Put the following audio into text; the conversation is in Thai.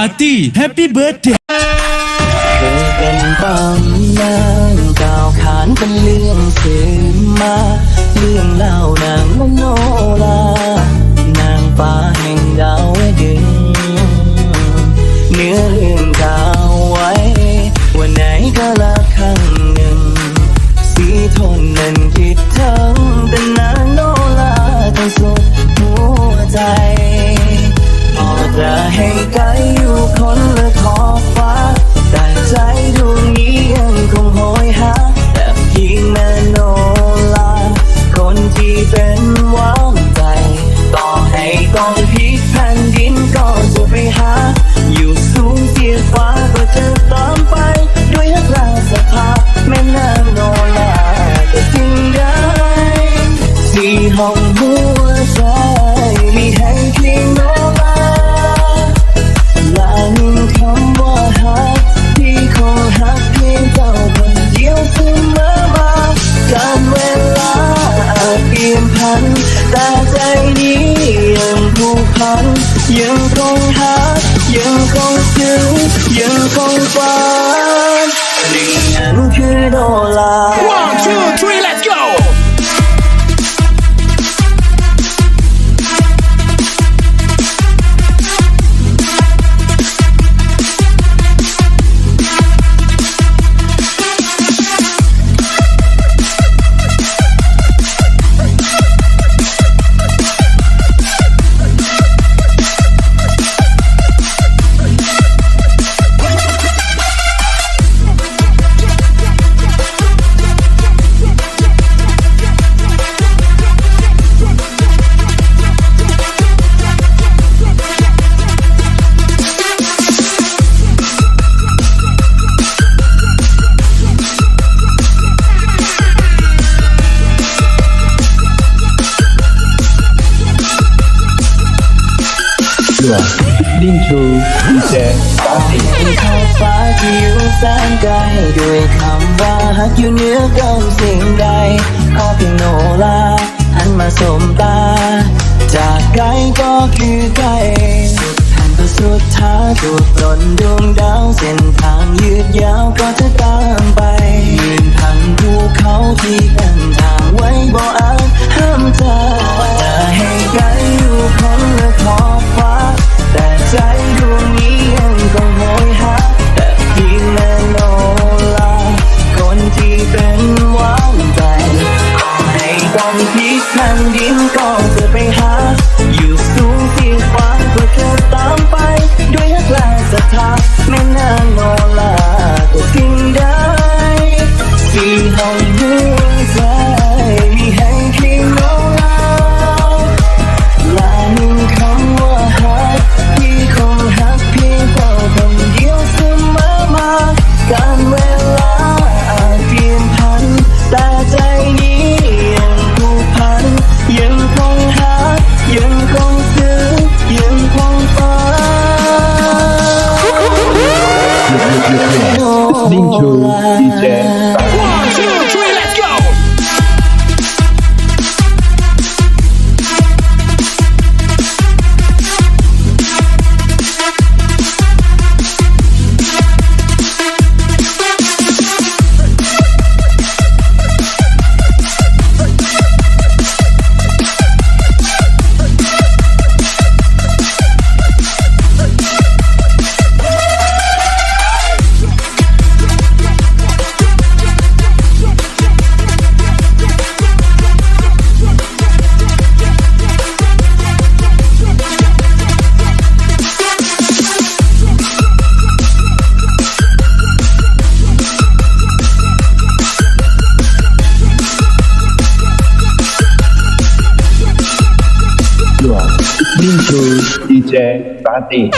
าร์ตี้แฮปปี้เบิร์ดเคยเป็นตำนานก้าวขานเป็นเรื่องเสื่อมา เรื่องเล่านางมโนรา ยังคงซึ้งยังคงฝันหนึ่งนั้นคือโนลา One two three let's go ดิ้นชูดีเจปาร์ตี้ขอบฟ้าที่อยู่แสนไกลด้วยคำว่าหักอยู่เหนือเกินสิ่งใด ขอเพียงโนลาหันมาสมตา จากไกลก็คือใกล้สุดแผ่นก็สุดท้ายจุดหล่นดวงดาวเส้นทางยืดยาวก็จะตามไปยืนพันภูเขาที่กันทางไว้บ่อาจห้ามใจ ที่ห้องหัวใจมีให้เพียงโนลาและหนึ่งคำว่าฮักที่คงฮักเพียงเจ้าคนเดียวเสมอมาการเวลาอาจเปลี่ยนพันแต่ใจนี้ยังผูกพัน ยังคงฮักยังคงซึ้งยังคงฝันดิ้นชู to DJ Buddy.